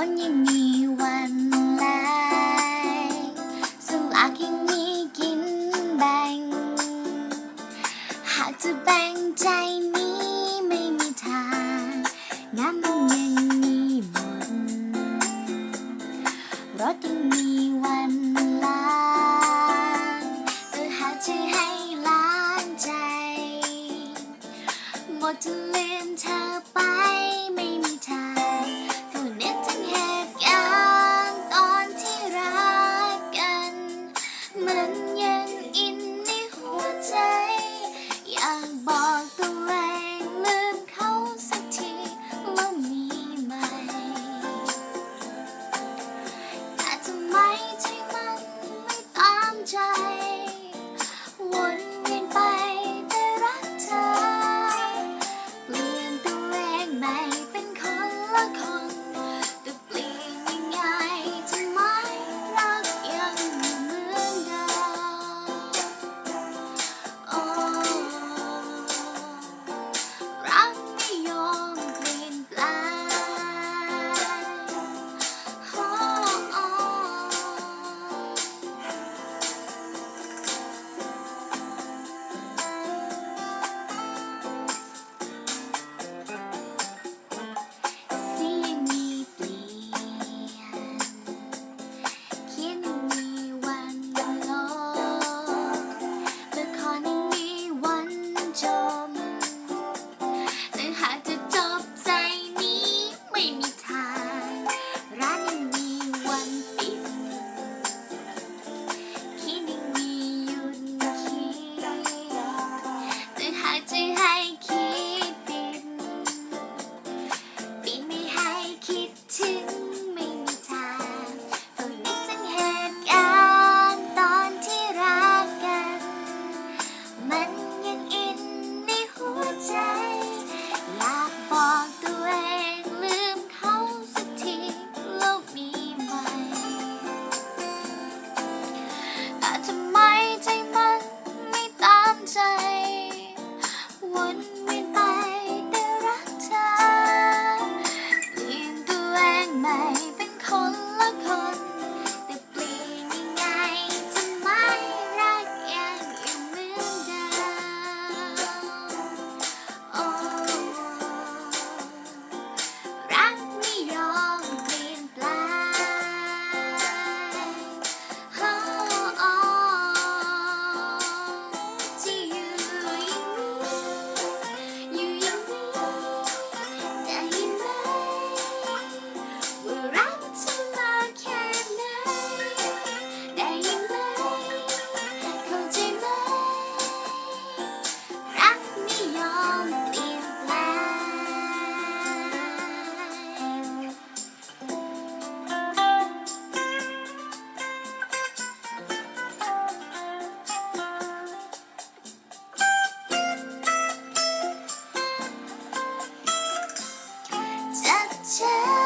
คนยังมีวันไลาสู้ากินมีกินแบ่ง หากจะแบ่งใจนี้ไม่มีทางงานมันยังมีหมดรถยังมีวันลางแต่อหากจะให้ล้างใจ หมดจะลืมเธอไปไม่มีทาง tell